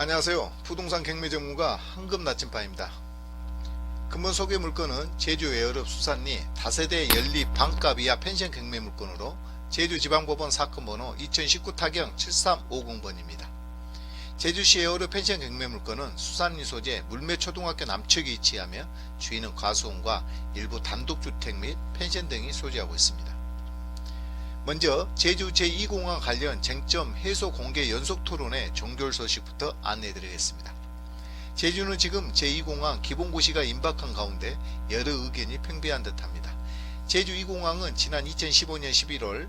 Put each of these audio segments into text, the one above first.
안녕하세요. 부동산 경매 전문가 황금 나침반입니다. 근본 소개 물건은 제주 에어럽 수산리 다세대 연립 반값 이하 펜션 경매 물건으로 제주지방법원 사건 번호 2019 타경 7350번입니다. 제주시 에어럽 펜션 경매 물건은 수산리 소재 물매초등학교 남측에 위치하며 주인은 과수원과 일부 단독주택 및 펜션 등이 소지하고 있습니다. 먼저 제주 제2공항 관련 쟁점 해소 공개 연속 토론의 종결 소식부터 안내해 드리겠습니다. 제주는 지금 제2공항 기본고시가 임박한 가운데 여러 의견이 팽배한 듯합니다. 제주 2공항은 지난 2015년 11월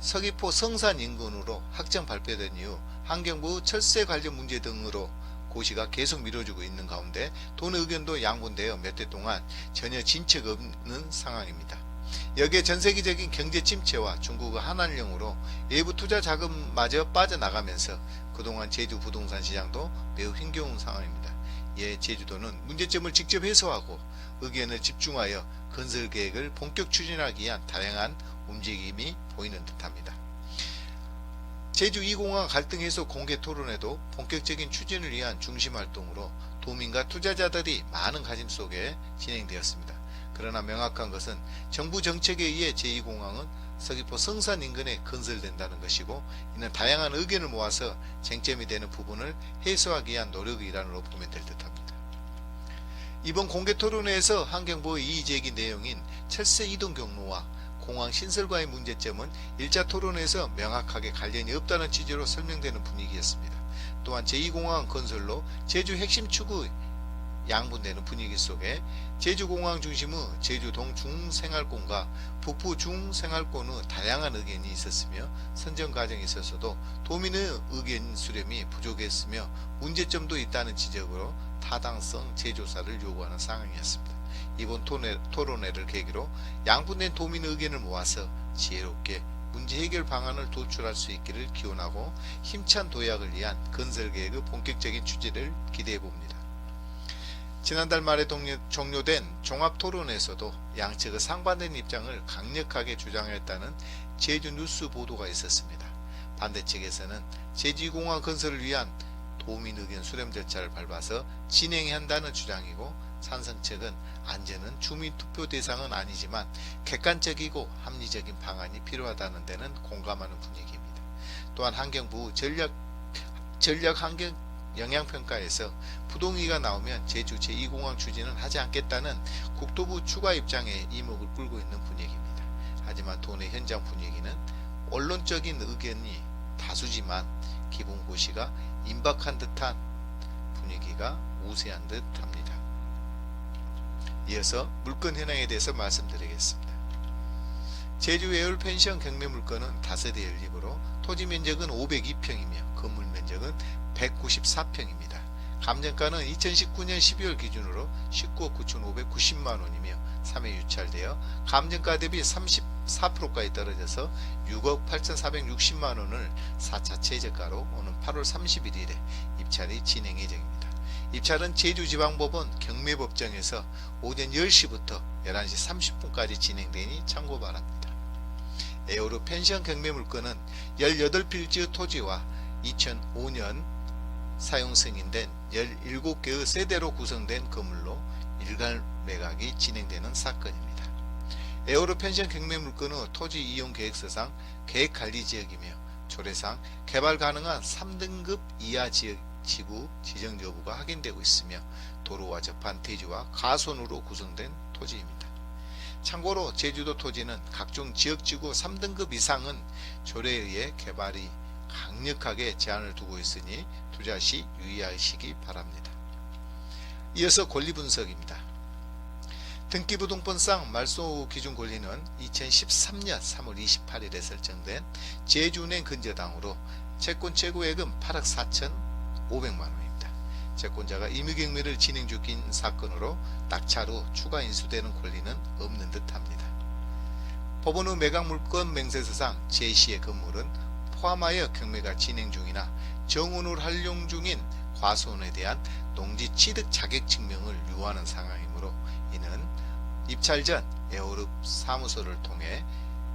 서귀포 성산 인근으로 확정 발표된 이후 환경부 철새 관련 문제 등으로 고시가 계속 미뤄지고 있는 가운데 돈 의견도 양분되어 몇 대 동안 전혀 진척 없는 상황입니다. 여기에 전 세계적인 경제 침체와 중국의 한한령으로 외부 투자 자금마저 빠져나가면서 그동안 제주 부동산 시장도 매우 힘겨운 상황입니다. 이에 제주도는 문제점을 직접 해소하고 의견을 집중하여 건설 계획을 본격 추진하기 위한 다양한 움직임이 보이는 듯합니다. 제주 2공항 갈등 해소 공개 토론에도 본격적인 추진을 위한 중심 활동으로 도민과 투자자들이 많은 관심 속에 진행되었습니다. 그러나 명확한 것은 정부 정책에 의해 제2공항은 서귀포 성산 인근에 건설된다는 것이고 이는 다양한 의견을 모아서 쟁점이 되는 부분을 해소하기 위한 노력의 일환으로 보면 될 듯합니다. 이번 공개 토론회에서 환경부의 이의제기 내용인 철새 이동 경로와 공항 신설과의 문제점은 1차 토론에서 명확하게 관련이 없다는 취지로 설명되는 분위기였습니다. 또한 제2공항 건설로 제주 핵심 축의 양분되는 분위기 속에 제주공항 중심의 제주동 중생활권과 북부 중생활권의 다양한 의견이 있었으며 선정 과정에 있어서도 도민의 의견 수렴이 부족했으며 문제점도 있다는 지적으로 타당성 재조사를 요구하는 상황이었습니다. 이번 토론회, 토론회를 계기로 양분된 도민의 의견을 모아서 지혜롭게 문제 해결 방안을 도출할 수 있기를 기원하고 힘찬 도약을 위한 건설 계획의 본격적인 추진을 기대해 봅니다. 지난달 말에 종료된 종합토론에서도 양측의 상반된 입장을 강력하게 주장했다는 제주 뉴스 보도가 있었습니다. 반대 측에서는 제주공항 건설을 위한 도민 의견 수렴 절차를 밟아서 진행해야 한다는 주장이고 찬성 측은 안전은 주민 투표 대상은 아니지만 객관적이고 합리적인 방안이 필요하다는 데는 공감하는 분위기입니다. 또한 환경부 전략 전략 환경 영향평가에서 부동의가 나오면 제주 제2공항 추진은 하지 않겠다는 국토부 추가 입장에 이목을 끌고 있는 분위기입니다. 하지만 도내 현장 분위기는 언론적인 의견이 다수지만 기본 고시가 임박한 듯한 분위기가 우세한 듯 합니다. 이어서 물건 현황에 대해서 말씀드리겠습니다. 제주 에어울 펜션 경매 물건은 다세대 연립으로 토지 면적은 502평이며 건물 면적은 194평입니다. 감정가는 2019년 12월 기준으로 19억 9,590만 원이며 3회 유찰되어 감정가 대비 34%까지 떨어져서 6억 8,460만 원을 4차 최저가로 오는 8월 31일에 입찰이 진행 예정입니다. 입찰은 제주지방법원 경매법정에서 오전 10시부터 11시 30분까지 진행되니 참고 바랍니다. 에어로 펜션 경매 물건은 18필지 토지와 2005년 사용 승인된 17개의 세대로 구성된 건물로 일괄 매각이 진행되는 사건입니다. 에어로 펜션 경매 물건은 토지 이용 계획서상 계획 관리 지역이며 조례상 개발 가능한 3등급 이하 지역 지구 지정 여부가 확인되고 있으며 도로와 접한 대지와 가선으로 구성된 토지입니다. 참고로 제주도 토지는 각종 지역지구 3등급 이상은 조례에 의해 개발이 강력하게 제한을 두고 있으니 투자 시 유의하시기 바랍니다. 이어서 권리 분석입니다. 등기부등본상 말소 기준 권리는 2013년 3월 28일에 설정된 제주은행 근저당으로 채권 최고액은 8억 4천5백만 원입니다. 채권자가 임의경매를 진행 중인 사건으로 낙찰 후 추가 인수되는 권리는. 법원의 매각 물건 맹세서상 제시의 건물은 포함하여 경매가 진행 중이나 정원을 활용 중인 과수원에 대한 농지 취득 자격 증명을 요하는 상황이므로 이는 입찰 전 에어룹 사무소를 통해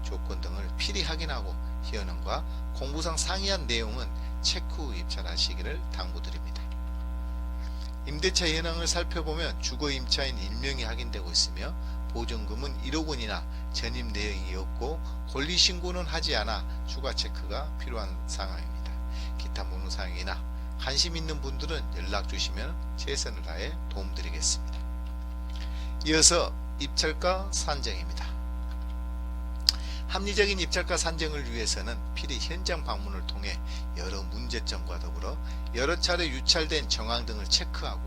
조건 등을 필히 확인하고 희연함과 공부상 상이한 내용은 체크 후 입찰하시기를 당부드립니다. 임대차 현황을 살펴보면 주거 임차인 1명이 확인되고 있으며 보증금은 1억 원이나 전입 내역이 없고 권리 신고는 하지 않아 추가 체크가 필요한 상황입니다. 기타 문의사항이나 관심 있는 분들은 연락 주시면 최선을 다해 도움드리겠습니다. 이어서 입찰가 산정입니다. 합리적인 입찰가 산정을 위해서는 필히 현장 방문을 통해 여러 문제점과 더불어 여러 차례 유찰된 정황 등을 체크하고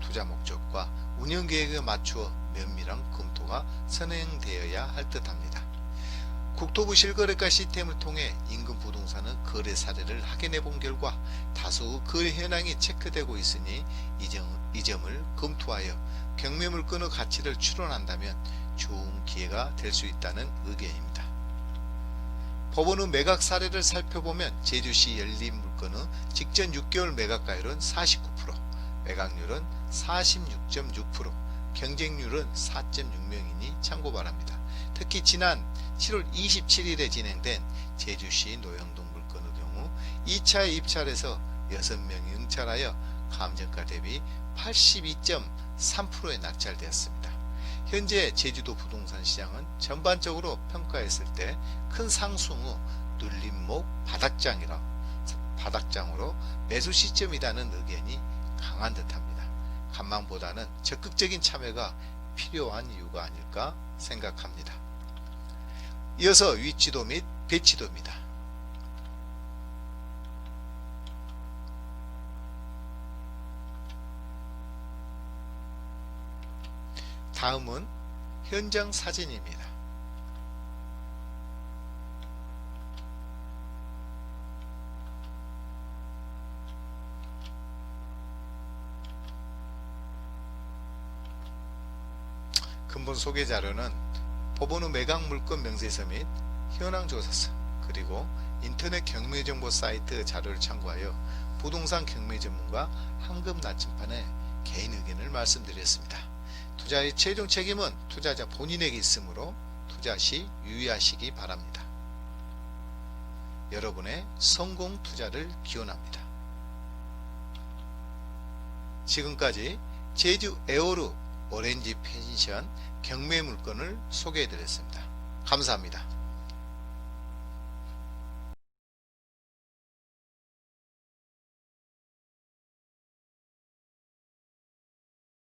투자 목적과 운영 계획에 맞추어 면밀한 검토가 선행되어야 할 듯합니다. 국토부 실거래가 시스템을 통해 인근 부동산의 거래 사례를 확인해 본 결과 다수 거래 현황이 체크되고 있으니 이, 점, 이 점을 검토하여 경매물건의 가치를 추론한다면 좋은 기회가 될 수 있다는 의견입니다. 법원의 매각 사례를 살펴보면 제주시 열린 물건의 직전 6개월 매각가율은 49%, 매각률은 46.6%, 경쟁률은 4.6명이니 참고 바랍니다. 특히 지난 7월 27일에 진행된 제주시 노영동 물건의 경우 2차 입찰에서 6명이 응찰하여 감정가 대비 82.3%에 낙찰되었습니다. 현재 제주도 부동산 시장은 전반적으로 평가했을 때 큰 상승 후 눌림목 바닥장이라 바닥장으로 매수 시점이라는 의견이 강한 듯합니다. 간망보다는 적극적인 참여가 필요한 이유가 아닐까 생각합니다. 이어서 위치도 및 배치도입니다. 다음은 현장 사진입니다. 근본 소개 자료는 법원의 매각 물건 명세서 및 현황 조사서 그리고 인터넷 경매 정보 사이트 자료를 참고하여 부동산 경매 전문가 황금 나침판의 개인 의견을 말씀드렸습니다. 투자의 최종 책임은 투자자 본인에게 있으므로 투자 시 유의하시기 바랍니다. 여러분의 성공 투자를 기원합니다. 지금까지 제주 에어루 오렌지 펜션 경매 물건을 소개해 드렸습니다. 감사합니다.